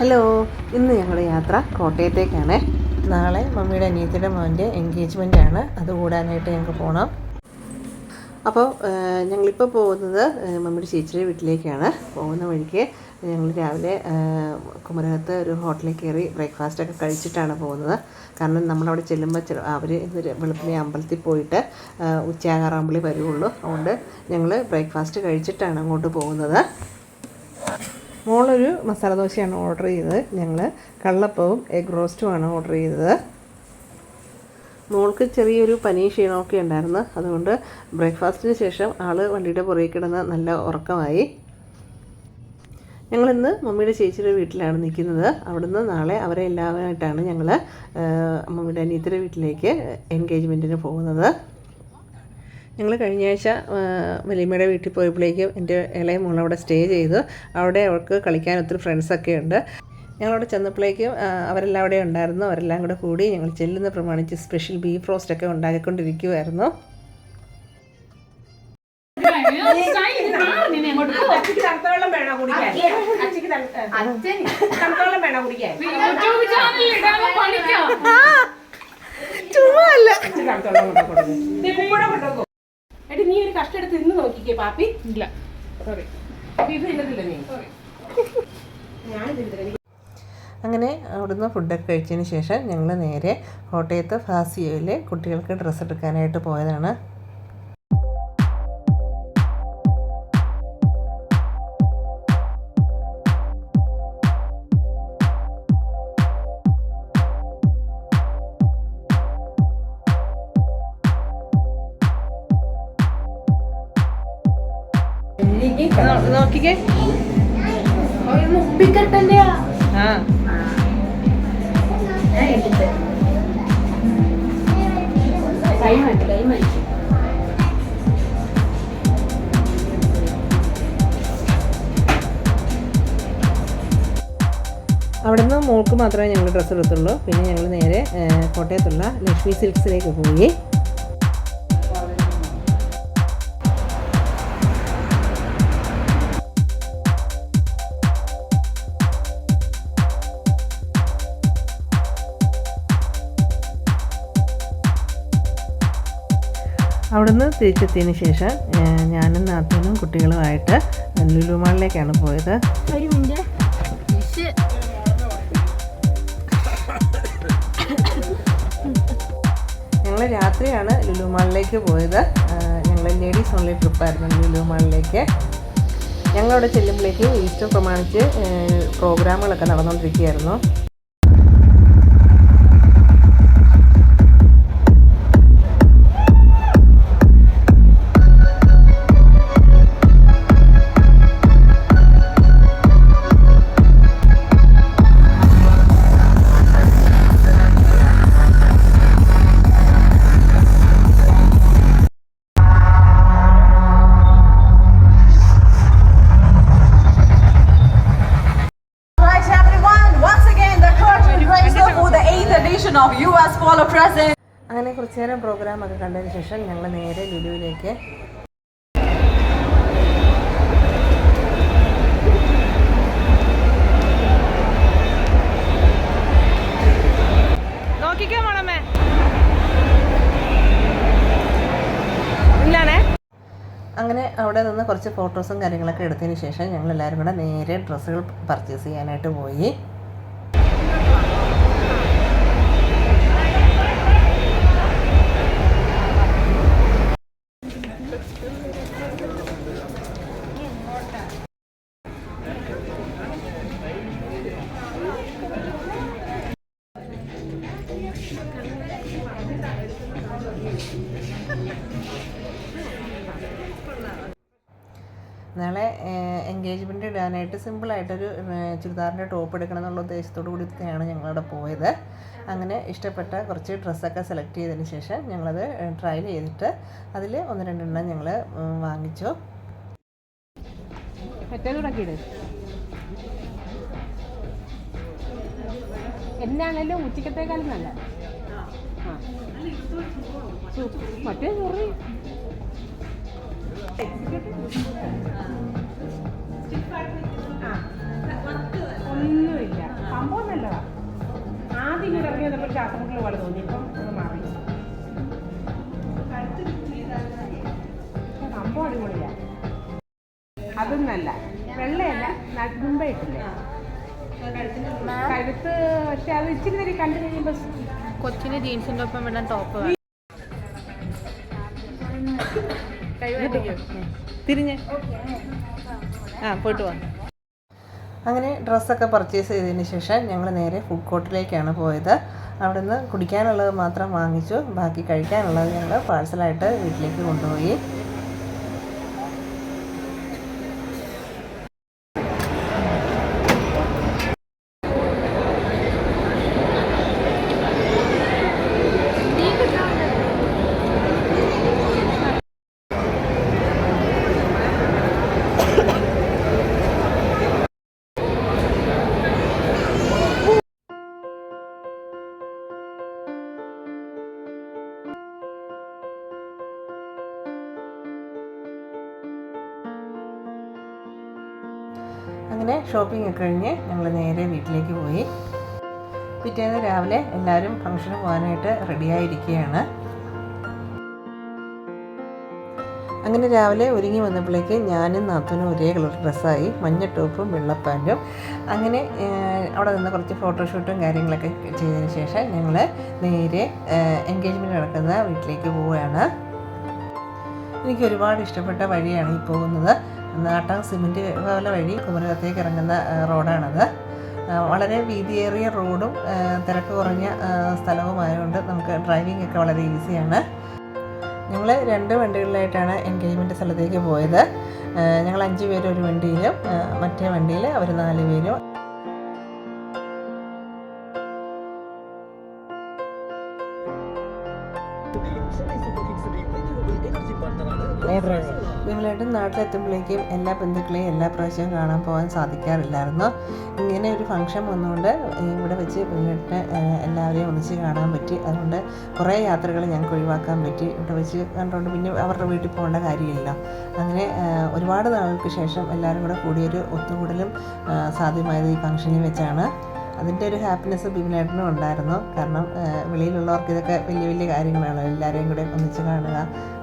Hello ഇന്ന് ഞങ്ങളുടെ യാത്ര കോട്ടയത്തേക്കാണ്. നാളെ മമ്മിയുടെ അനിയത്തിയുടെ മോന്റെ എൻഗേജ്മെന്റ് ആണ്. അത് കൂടാനായിട്ട് ഞങ്ങൾക്ക് പോകണം അപ്പോൾ ഞങ്ങളിപ്പോൾ പോകുന്നത് മമ്മിയുടെ ചേച്ചിയുടെ വീട്ടിലേക്കാണ്. പോകുന്ന വഴിക്ക് ഞങ്ങൾ രാവിലെ കുമരകത്ത് ഒരു ഹോട്ടലിൽ കയറി ബ്രേക്ക്ഫാസ്റ്റൊക്കെ കഴിച്ചിട്ടാണ് പോകുന്നത്. കാരണം നമ്മളവിടെ ചെല്ലുമ്പോൾ ചില അവർ ഇന്ന് വെളുപ്പിനെ അമ്പലത്തിൽ പോയിട്ട് ഉച്ചയാകാറാകുമ്പോഴേ വരുള്ളൂ അതുകൊണ്ട് ഞങ്ങൾ ബ്രേക്ക്ഫാസ്റ്റ് കഴിച്ചിട്ടാണ് അങ്ങോട്ട് പോകുന്നത്. മോളൊരു മസാല ദോശയാണ് ഓർഡർ ചെയ്തത്. ഞങ്ങൾ കള്ളപ്പവും എഗ് റോസ്റ്റുമാണ് ഓർഡർ ചെയ്തത്. മോൾക്ക് ചെറിയൊരു പനി ക്ഷീണമൊക്കെ ഉണ്ടായിരുന്നു. അതുകൊണ്ട് ബ്രേക്ക്ഫാസ്റ്റിന് ശേഷം ആൾ വണ്ടിയുടെ പുറകിൽ കിടന്ന് നല്ല ഉറക്കമായി. ഞങ്ങളിന്ന് മമ്മിയുടെ ചേച്ചിയുടെ വീട്ടിലാണ് നിൽക്കുന്നത്. അവിടുന്ന് നാളെ അവരെ എല്ലാവരുമായിട്ടാണ് ഞങ്ങൾ മമ്മിയുടെ അനിയത്തിയുടെ വീട്ടിലേക്ക് എൻഗേജ്മെന്റിന് പോകുന്നത്. ഞങ്ങൾ കഴിഞ്ഞ ആഴ്ച വലിയമ്മയുടെ വീട്ടിൽ പോയപ്പോഴേക്കും എന്റെ ഇളയ മോൾ അവിടെ സ്റ്റേ ചെയ്തു. അവിടെ അവൾക്ക് കളിക്കാൻ ഒത്തിരി ഫ്രണ്ട്സൊക്കെ ഉണ്ട്. ഞങ്ങളവിടെ ചെന്നപ്പോഴേക്കും അവരെല്ലാം അവിടെ ഉണ്ടായിരുന്നു. അവരെല്ലാം കൂടെ കൂടി ഞങ്ങൾ ചെല്ലുന്ന പ്രമാണിച്ച് സ്പെഷ്യൽ ബീഫ് റോസ്റ്റൊക്കെ ഉണ്ടാക്കിക്കൊണ്ടിരിക്കുമായിരുന്നു തണുത്തവെള്ളം വേണോ കുടിക്കാൻ അച്ഛക്ക് തണുത്തവെള്ളം വേണോ കുടിക്കാൻ യൂട്യൂബ് ചാനൽ ഇടാതെ പഠിക്കാം അച്ഛൻ തണുത്തവെള്ളം കൊണ്ടോ കൊടുക്കും നീ. കൂടെ കൊണ്ടുപോകും എടി നീ ഒരു കഷ്ടം എടുത്ത് ഇന്ന് നോക്കിക്കേ പാപ്പി ഇല്ല സോറി നീ ഞാൻ തിന്നില്ല അങ്ങനെ അവിടുന്ന് ഫുഡൊക്കെ കഴിച്ചതിന് ശേഷം ഞങ്ങൾ നേരെ കോട്ടയത്ത് ഫാസിയോയിൽ കുട്ടികൾക്ക് ഡ്രസ്സ് എടുക്കാനായിട്ട് പോയതാണ്. നോക്കിക്കേ. ആ. ടൈം ടൈം അയച്ചു അവിടുന്ന് മോൾക്ക് മാത്രമേ ഞങ്ങൾ ഡ്രസ്സ് എടുത്തുള്ളൂ. പിന്നെ ഞങ്ങൾ നേരെ കോട്ടയത്തുള്ള ലക്ഷ്മി സിൽക്സിലേക്ക് പോയി. അവിടുന്ന് തിരിച്ചെത്തിയതിന് ശേഷം ഞാനും നാത്തനും കുട്ടികളുമായിട്ട് ലുലുമാളിലേക്കാണ് പോയത്. ഞങ്ങൾ രാത്രിയാണ് ലുലുമാളിലേക്ക് പോയത്. ഞങ്ങൾ ലേഡീസ് ഓൺലി ട്രിപ്പായിരുന്നു ലുലു മാളിലേക്ക്. ഞങ്ങളവിടെ ചെല്ലുമ്പോഴേക്കും ഈസ്റ്റർ പ്രമാണിച്ച് പ്രോഗ്രാമുകളൊക്കെ നടന്നുകൊണ്ടിരിക്കുകയായിരുന്നു of of US Polo Present. അങ്ങനെ കുറച്ച് നേരം പ്രോഗ്രാം ഒക്കെ കണ്ടതിന് ശേഷം ഞങ്ങൾ നേരെ ലുലുവിലേക്ക്. അങ്ങനെ അവിടെ നിന്ന് കുറച്ച് ഫോട്ടോസും കാര്യങ്ങളൊക്കെ എടുത്തതിന് ശേഷം ഞങ്ങൾ എല്ലാവരും കൂടെ നേരെ ഡ്രസ്സുകൾ പർച്ചേസ് ചെയ്യാനായിട്ട് പോയി. നാളെ എൻഗേജ്മെന്റ് ഇടാനായിട്ട് സിമ്പിളായിട്ടൊരു ചുരിദാറിന്റെ ടോപ്പ് എടുക്കണം എന്നുള്ള ഉദ്ദേശത്തോടു കൂടിയാണ് ഞങ്ങളവിടെ പോയത്. അങ്ങനെ ഇഷ്ടപ്പെട്ട കുറച്ച് ഡ്രസ്സൊക്കെ സെലക്ട് ചെയ്തതിന് ശേഷം ഞങ്ങളത് ട്രയൽ ചെയ്തിട്ട് അതിൽ ഒന്ന് രണ്ടെണ്ണം ഞങ്ങൾ വാങ്ങിച്ചു. ഇട് എന്നാണേലും ഉച്ചക്കത്തേക്കാളും നല്ല ആ. മറ്റേ ചോറി. ഒന്നുമില്ല. സംഭവം നല്ലതാ ആദ്യം ഇങ്ങനെ ഇറങ്ങി വന്നപ്പോൾ ശ്വാസമുട്ടൽ പോലെ തോന്നി. ഇപ്പം അത് മാറി. സംഭവം അടിപൊളിയാ. അതൊന്നല്ല വെള്ളയല്ല ന- മുമ്പേ കഴുത്ത് പക്ഷെ അത് ഇച്ചിരി നേരം കണ്ടു കഴിയുമ്പോൾ കൊച്ചിന് ജീൻസിന്റെ ഒപ്പം വേണം. ടോപ്പ് തിരിഞ്ഞ്. ആ പോയിട്ട് വാ. അങ്ങനെ ഡ്രസ്സൊക്കെ പർച്ചേസ് ചെയ്തതിന് ശേഷം ഞങ്ങൾ നേരെ ഫുഡ് കോർട്ടിലേക്കാണ് പോയത്. അവിടുന്ന് കുടിക്കാനുള്ളത് മാത്രം വാങ്ങിച്ചു. ബാക്കി കഴിക്കാനുള്ളത് ഞങ്ങൾ പാഴ്സലായിട്ട് വീട്ടിലേക്ക് കൊണ്ടുപോയി. അങ്ങനെ ഷോപ്പിംഗ് ഒക്കെ കഴിഞ്ഞ് ഞങ്ങൾ നേരെ വീട്ടിലേക്ക് പോയി. പിറ്റേന്ന് രാവിലെ എല്ലാവരും ഫംഗ്ഷന് പോകാനായിട്ട് റെഡിയായിരിക്കുകയാണ് അങ്ങനെ രാവിലെ ഒരുങ്ങി വന്നപ്പോഴേക്ക് ഞാനും നാത്തനും ഒരേ കളർ ഡ്രസ്സായി മഞ്ഞ ടോപ്പും വെള്ളപ്പാന്റും അങ്ങനെ അവിടെ നിന്ന് കുറച്ച് ഫോട്ടോഷൂട്ടും കാര്യങ്ങളൊക്കെ ചെയ്തതിന് ശേഷം ഞങ്ങൾ നേരെ എൻഗേജ്മെന്റ് നടക്കുന്ന വീട്ടിലേക്ക് പോവുകയാണ്. എനിക്ക് ഒരുപാട് ഇഷ്ടപ്പെട്ട വഴിയാണ് ഈ പോകുന്നത്. നാട്ടം സിമെന്റ് പോലെ വഴി കുമരകത്തേക്ക് ഇറങ്ങുന്ന റോഡാണത്. വളരെ വീതിയേറിയ റോഡും തിരക്ക് കുറഞ്ഞ സ്ഥലവുമായതുകൊണ്ട് നമുക്ക് ഡ്രൈവിംഗ് ഒക്കെ വളരെ ഈസിയാണ്. ഞങ്ങൾ രണ്ട് വണ്ടികളിലായിട്ടാണ് എൻഗേജ്മെന്റ് സ്ഥലത്തേക്ക് പോയത്. ഞങ്ങൾ അഞ്ച് പേര് ഒരു വണ്ടിയിലും മറ്റേ വണ്ടിയിൽ അവർ നാല് പേരും. വിമലേട്ടൻ നാട്ടിലെത്തുമ്പോഴേക്കും എല്ലാ ബന്ധുക്കളെയും എല്ലാ പ്രാവശ്യവും കാണാൻ പോകാൻ സാധിക്കാറില്ലായിരുന്നു. ഇങ്ങനെ ഒരു ഫംഗ്ഷൻ വന്നുകൊണ്ട് ഇവിടെ വെച്ച് വിമലേട്ടനെ എല്ലാവരെയും ഒന്നിച്ച് കാണാൻ പറ്റി. അതുകൊണ്ട് കുറേ യാത്രകൾ ഞങ്ങൾക്ക് ഒഴിവാക്കാൻ പറ്റി. ഇവിടെ വെച്ച് കണ്ടുകൊണ്ട് പിന്നെ അവരുടെ വീട്ടിൽ പോകേണ്ട കാര്യമില്ല. അങ്ങനെ ഒരുപാട് നാളുകൾക്ക് ശേഷം എല്ലാവരും കൂടെ കൂടിയൊരു ഒത്തുകൂടലും സാധ്യമായത് ഈ ഫംഗ്ഷനിൽ വെച്ചാണ്. അതിന്റെ ഒരു ഹാപ്പിനെസ് ബിബിനേട്ടനും ഉണ്ടായിരുന്നു. കാരണം വെളിയിലുള്ളവർക്ക് ഇതൊക്കെ വലിയ വലിയ കാര്യങ്ങളാണ്. എല്ലാവരെയും കൂടെ ഒന്നിച്ച് കാണുക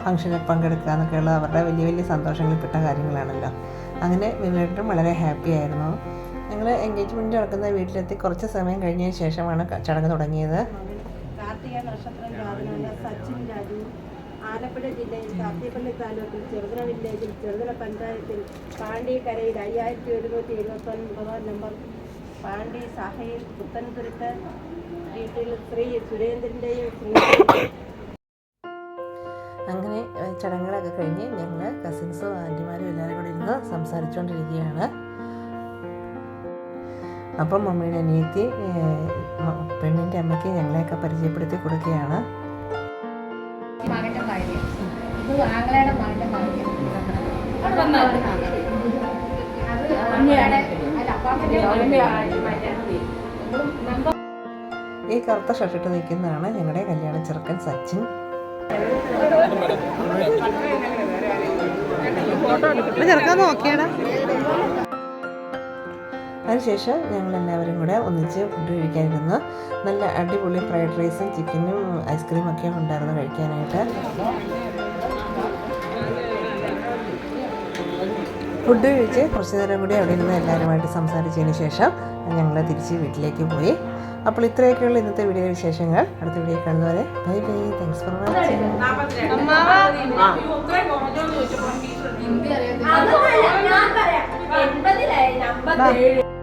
ഫംഗ്ഷനിൽ പങ്കെടുക്കുക എന്നൊക്കെയുള്ള അവരുടെ വലിയ വലിയ സന്തോഷങ്ങളിൽപ്പെട്ട കാര്യങ്ങളാണല്ലോ. അങ്ങനെ ബിബിനേട്ടനും വളരെ ഹാപ്പി ആയിരുന്നു. ഞങ്ങൾ എൻഗേജ്മെന്റ് നടക്കുന്ന വീട്ടിലെത്തി കുറച്ച് സമയം കഴിഞ്ഞതിന് ശേഷമാണ് ചടങ്ങ് തുടങ്ങിയത്. സച്ചിൻ രാജു ആലപ്പുഴ ജില്ലയിൽ കാർത്തിപ്പള്ളി താലൂക്കിൽ ചെറുതല വില്ലേജിൽ ചെറുതല പഞ്ചായത്തിൽ പാണ്ടിക്കരയിൽ അയ്യായിരത്തി ഒരുന്നൂറ്റി എഴുപത്തൊൻപതാം നമ്പർ പാണ്ടി സാഹയിൽ പുത്തൻകുരുത്ത് വീട്ടിൽ ശ്രീ സുരേന്ദ്രന്റെയും അങ്ങനെ ചടങ്ങുകളൊക്കെ കഴിഞ്ഞ് ഞങ്ങൾ കസിൻസും ആന്റിമാരും എല്ലാവരും കൂടെ ഇരുന്ന് സംസാരിച്ചുകൊണ്ടിരിക്കുകയാണ് അപ്പം മമ്മിയുടെ അനിയത്തി പെണ്ണിന്റെ അമ്മയ്ക്ക് ഞങ്ങളെയൊക്കെ പരിചയപ്പെടുത്തി കൊടുക്കുകയാണ്. ആങ്ങളയുടെ മകന്റെ ഭാര്യ. ഈ കറുത്ത ഷർട്ടിട്ട് നിൽക്കുന്നതാണ് ഞങ്ങളുടെ കല്യാണ ചെറുക്കൻ സച്ചിൻ. ചെറുക്കാൻ നോക്കിയാടാ. അതിനുശേഷം ഞങ്ങൾ എല്ലാവരും കൂടെ ഒന്നിച്ച് ഫുഡ് കഴിക്കാനിരുന്നു. നല്ല അടിപൊളി ഫ്രൈഡ് റൈസും ചിക്കനും ഐസ്ക്രീമൊക്കെ ഉണ്ടായിരുന്നു കഴിക്കാനായിട്ട്. ഫുഡ് കഴിച്ച് കുറച്ച് നേരം കൂടി അവിടെ ഇരുന്ന് എല്ലാവരുമായിട്ട് സംസാരിച്ചതിന് ശേഷം ഞങ്ങൾ തിരിച്ച് വീട്ടിലേക്ക് പോയി. അപ്പോൾ ഇത്രയൊക്കെയുള്ള ഇന്നത്തെ വീഡിയോ വിശേഷങ്ങൾ അടുത്ത വീഡിയോ കാണുന്നവരെ bye bye. Thanks for watching ഇത്രയും